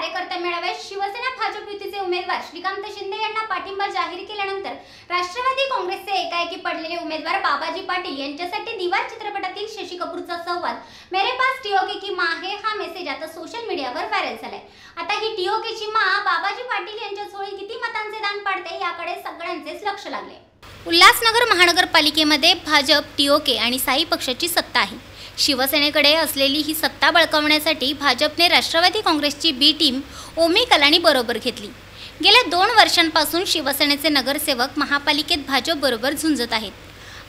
कार्यकर्ता मेळाव्यात शिवसेना भाजप युतीचे उमेदवार श्रीकांत शिंदे यांना पाठिंबा जाहीर केल्यानंतर राष्ट्रवादी काँग्रेसचे एकाएकी पडलेले उमेदवार बाबाजी पाटील यांच्यासाठी दिवार चित्रपटातील शशी कपूरचा संवाद. मेरे पास टीओके की माँ आहे हा मेसेज आता सोशल मीडियावर व्हायरल झालाय. आता ही टीओकेची माँ बाबाजी पाटील यांच्या झोळी किती मतांचे दान पाडते याकडे सगळ्यांचेच लक्ष लागले. उल्हासनगर महानगरपालिकेमध्ये भाजप टीओके आणि साई पक्षाची सत्ता आहे. शिवसेनेकडे असलेली ही सत्ता बळकावण्यासाठी भाजपने राष्ट्रवादी काँग्रेसची बी टीम ओमी कलानी बरोबर घेतली. गेल्या दोन वर्षांपासून शिवसेनेचे नगरसेवक महापालिकेत भाजपबरोबर झुंजत आहेत.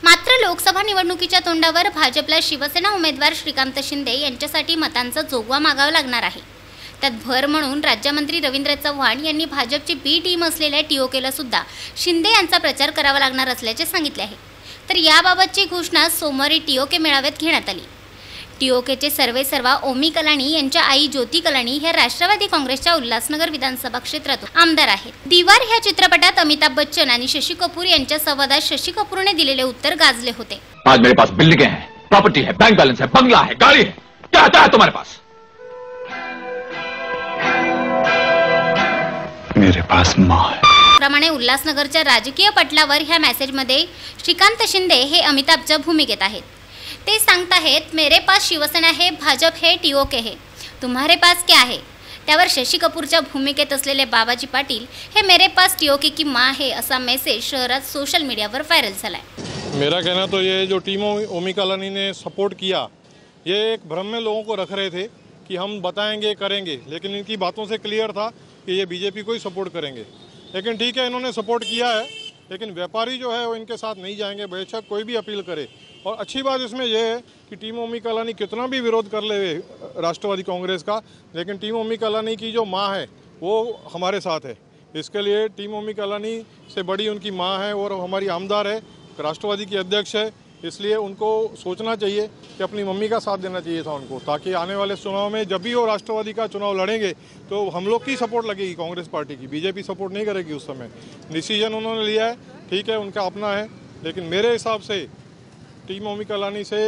मात्र लोकसभा निवडणुकीच्या तोंडावर भाजपला शिवसेना उमेदवार श्रीकांत शिंदे यांच्यासाठी मतांचा जोगवा मागावा लागणार आहे. त्यात भर म्हणून राज्यमंत्री रवींद्र चव्हाण यांनी भाजपची बी टीम असलेल्या टीओकेला सुद्धा शिंदे यांचा प्रचार करावा लागणार असल्याचे सांगितले आहे. तर याबाबतची घोषणा सोमवारी टीओके मेळाव्यात घेण्यात आली. टीओकेचे सर्वे सर्वा ओमी कलाणी यांच्या आई ज्योती कलाणी ह्या राष्ट्रवादी काँग्रेसच्या उल्हासनगर विधानसभा क्षेत्रातून आमदार आहेत. दिवार ह्या चित्रपटात अमिताभ बच्चन आणि शशी कपूर यांच्या संवादात शशी कपूरने दिलेले उत्तर गाजले होते. आज मेरे पास बिल्डिंगें हैं प्रॉपर्टी है बैंक बैलेंस है बंगला है गाड़ी है. क्या आता है तुम्हारे पास? मेरे पास माँ है. प्रमाणे उल्हासनगरच्या राजकीय पटलावर ह्या मेसेजमध्ये श्रीकांत शिंदे हे अमिताभच्या भूमिकेत आहेत. ते सांगताहेत, मेरे पास शिवसेना है भाजप है टीओके है तुम्हारे पास क्या है त्यावर शशी कपूरच्या भूमिकेत असलेले बाबाजी पाटील, हे मेरे पास टीओके की माँ है असा मेसेज शहरात सोशल मीडियावर व्हायरल झालाय. मेरा कहना तो ये जो टीम ओमी ओमी ने सपोर्ट किया, ये एक भ्रम में लोगों को रख रहे थे कि हम बताएँगे, करेंगे, लेकिन इनकी बातों से क्लियर था कि ये बीजेपी को ही सपोर्ट करेंगे. लेकिन ठीक है, इन्होंने सपोर्ट किया है लेकिन व्यापारी जो है वो इनके साथ नहीं जाएँगे, बेशक कोई भी अपील करे। और अच्छी बात इसमें यह है कि टीम ओमी कलानी कितना भी विरोध कर ले राष्ट्रवादी कांग्रेस का, लेकिन टीम ओमी कलानी की जो माँ है, वो हमारे साथ है। इसके लिए टीम ओमी कलानी से बड़ी उनकी माँ है और हमारी आमदार है, राष्ट्रवादी की अध्यक्ष है। इसलिए उनको सोचना चाहिए कि अपनी मम्मी का साथ देना चाहिए था उनको ताकि आने वाले चुनाव में जब भी वो राष्ट्रवादी का चुनाव लड़ेंगे तो हम लोग की सपोर्ट लगेगी कांग्रेस पार्टी की। बीजेपी सपोर्ट नहीं करेगी उस समय। डिसीज़न उन्होंने लिया है ठीक है उनका अपना है लेकिन मेरे हिसाब से टीम ओमी कलानी से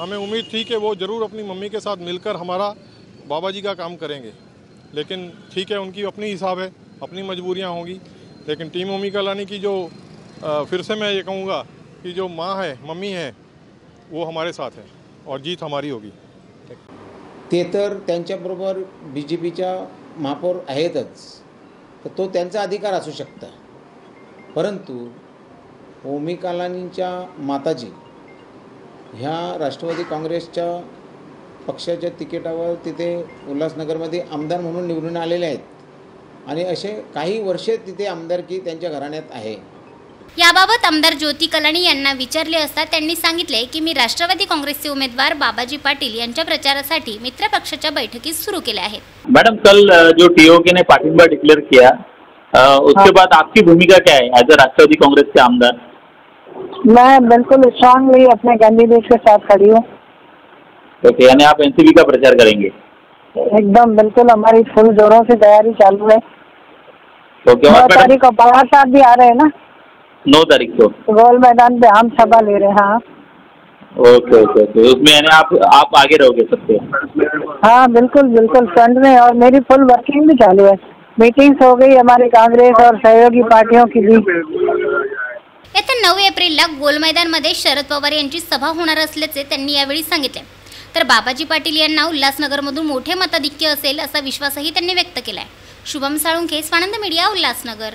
हमें उम्मीद थी कि वो ज़रूर अपनी मम्मी के साथ मिलकर हमारा बाबा जी का काम करेंगे। लेकिन ठीक है उनकी अपनी हिसाब है अपनी मजबूरियाँ होंगी लेकिन टीम ओमी कलानी की जो अ, फिर से मैं ये कहूँगा कि जो माँ है मम्मी है वो हमारे साथ है और जीत हमारी होगी। ते तर त्यांच्याबरोबर बी जे पीच्या महापौर आहेतच तर तो त्यांचा अधिकार असू शकता. परंतु ओमी कालानींच्या माताजी ह्या राष्ट्रवादी काँग्रेसच्या पक्षाच्या तिकिटावर तिथे उल्हासनगरमध्ये आमदार म्हणून निवडून आलेले आहेत. आणि असे काही वर्षे तिथे आमदारकी त्यांच्या घराण्यात आहे. याबाबत आमदार ज्योती कलाणी यांना विचारले असता त्यांनी सांगितले की मी राष्ट्रवादी काँग्रेसचे उमेदवार बाबाजी पाटील यांच्या प्रचारासाठी मित्र पक्षाच्या बैठकीत सुरू केल्या आहेत. मैडम कल जो टीओके ने पाटिंबा डिक्लेयर किया उसके बाद आपकी भूमिका क्या है एज अ राष्ट्रवादी कांग्रेस के आमदार? मैं बिल्कुल स्ट्रांगली अपने कैंडिडेट के साथ खड़ी हूँ। ओके यानी आप एनसीपी का प्रचार करेंगे? एकदम बिल्कुल हमारी फुल जोरों से तैयारी चालू है। और मैडम तारीख को पवार साहब भी आ रहे हैं ना? नौ तारीख को? गोल मैदान पे हम सभा ले रहे हैं हाँ। Okay okay okay. उसमें यानी आप आप आगे रहोगे सबसे हाँ बिल्कुल बिल्कुल फ्रंट में। और मेरी फुल वर्किंग भी चालू है। मीटिंग्स हो गई हमारी कांग्रेस और सहयोगी पार्टियों की भी। येत्या नऊ एप्रिलला गोल मैदानमध्ये शरद पवार यांची सभा होणार असल्याचे त्यांनी यावेळी सांगितले. तर बाबाजी पाटील यांना उल्हासनगरमधून मोठे मताधिक्य असेल असा विश्वासही त्यांनी व्यक्त केलाय. शुभम साळुंखे स्वानंद मीडिया उल्हासनगर.